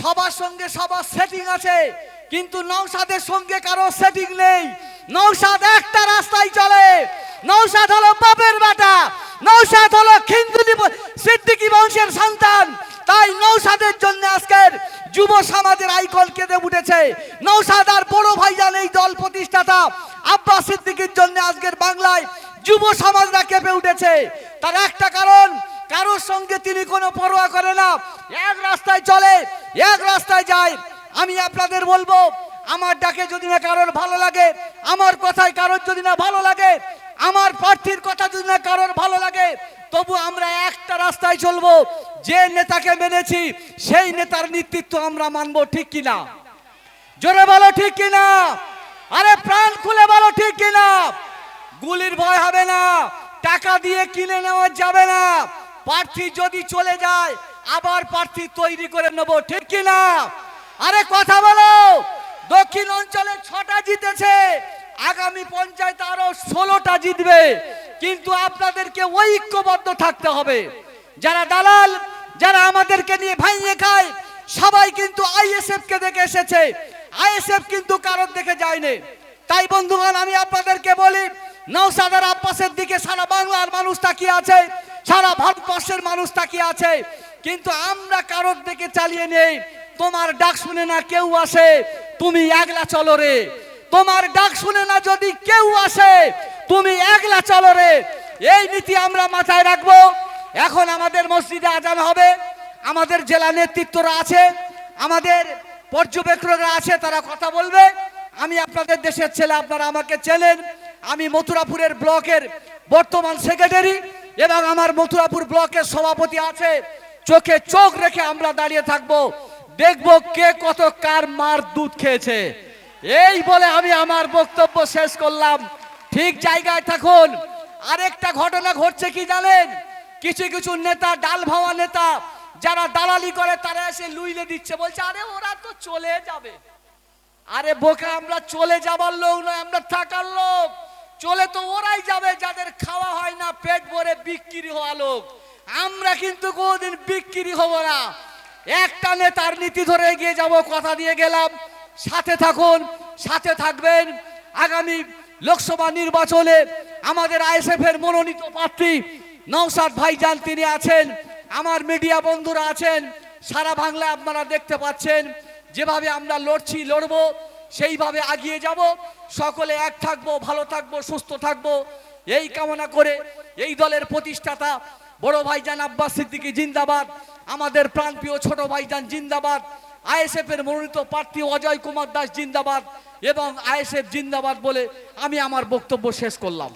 সবার সঙ্গে সবার সেটিং আছে, কিন্তু নৌসাদের সঙ্গে কারও সেটিং নেই। নৌসাদ একটা রাস্তায় চলে। নৌসাদ হলো বাপের বেটা। নৌসাদ হলো খিন্দুলি সিদ্দিকী বংশের সন্তান। তাই নৌসাদের জন্য আজকের যুব সমাজের আইকন কেঁদে উঠেছে। নৌসাদ আর বড় ভাইজান এই দল প্রতিষ্ঠাতা। আব্বাস সিদ্দিকীর জন্য আজকের বাংলায় যুব সমাজরা কেঁপে উঠেছে। তার একটা কারণ কারোর সঙ্গে তিনি কোনো পরোয়া করে না। এক রাস্তায় চলে, এক রাস্তায় যায়। আমি আপনাদের বলব, আমার ডাকে যদি না কারোর ভালো লাগে, আমার কথায় কারোর যদি না ভালো লাগে, আমার প্রার্থীর কথা যদি না কারোর ভালো লাগে, তবু আমরা একটা রাস্তায় চলবো। যে নেতাকে মেনেছি, সেই নেতার নেতৃত্ব আমরা মানবো, ঠিক কিনা? জোরে বলো, ঠিক কিনা? আরে প্রাণ খুলে বলো, ঠিক কিনা? গুলির ভয় হবে না। টাকা দিয়ে কিনে নেওয়া যাবে না। প্রার্থী যদি চলে যায়, আবার প্রার্থী তৈরি করে নেব, ঠিক কিনা আরে কথা বলো, দক্ষিণ অঞ্চলে ছটা জিতেছে, আগামী পঞ্চায়েত আরও ষোলোটা জিতবে, কিন্তু আপনাদেরকে ঐক্যবদ্ধ থাকতে হবে। যারা দালাল, যারা আমাদেরকে নিয়ে ভাইয়ে খায়, সবাই কিন্তু আইএসএফ কে দেখে এসেছে। আইএসএফ কিন্তু কারোর দেখে যায়নি। তাই বন্ধুগণ, আমি আপনাদেরকে বলি নৌসাদার আব্বাসের দিকে সারা বাংলার মানুষ তাকিয়ে আছে। সারা ভারতবর্ষের মানুষ তাকিয়ে আছে। কিন্তু আমরা কারোর দিকে চালিয়ে নেই। তোমার ডাক শুনে না কেউ আসে। তুমি একলা চলো রে। তোমার ডাক শুনে না যদি কেউ আসে, তুমি একলা চলো রে। এই নীতি আমরা মাথায় রাখব। এখন আমাদের মসজিদে আজান হবে। আমাদের জেলা নেতৃত্বরা আছে। আমাদের পর্যবেক্ষকরা আছে, তারা কথা বলবে। আমি আপনাদের দেশের ছেলে, আপনারা আমাকে চেনেন। আমি মথুরাপুরের ব্লকের বর্তমান সেক্রেটারি। এবং আমার মথুরাপুর ব্লকের সভাপতি আছে। চোখে চোখ রেখে আমরা দাঁড়িয়ে থাকব। দেখব কে কত কার মার দুধ খেয়েছে। এই বলে আমি আমার বক্তব্য শেষ করলাম। ঠিক জায়গায় থাকুন। আরেকটা ঘটনা ঘটছে কি জানেন? কিছু কিছু নেতা, ডাল ভাওয়া নেতা, যারা দালালি করে, তারা এসে লুইলে দিচ্ছে। বলছে, আরে, ওরা তো চলে যাবে। আরে, বোকা, আমরা চলে যাবার লোক নয়, আমরা থাকার লোক। চলে তো ওরাই যাবে, যাদের খাওয়া হয় না, পেট ভরে বিক্রি হওয়া লোক। আমরা কিন্তু কোনোদিন বিক্রি হব না। একটা নেতার নীতি ধরে এগিয়ে যাব, কথা দিয়ে গেলাম। সাথে থাকুন, সাথে থাকবেন। আগামী লোকসভা নির্বাচনে আমাদের আইএসএফ এর মনোনীত প্রার্থী নৌসাদ ভাইজান তিনি আছেন। আমার মিডিয়া বন্ধুরা আছেন। সারা বাংলায় আপনারা দেখতে পাচ্ছেন। যেভাবে আমরা লড়ছি, লড়বো, সেইভাবে আগিয়ে যাব। সকলে এক থাকব, ভালো থাকব, সুস্থ থাকব। এই কামনা করে এই দলের প্রতিষ্ঠাতা বড় ভাইজান আব্বাস সিদ্দিকী জিন্দাবাদ, আমাদের প্রাণপ্রিয় ছোট ভাইজান জিন্দাবাদ আইএসএফ এর মনোনীত প্রার্থী অজয় কুমার দাস জিন্দাবাদ এবং আইএসএফ জিন্দাবাদ বলে আমি আমার বক্তব্য শেষ করলাম।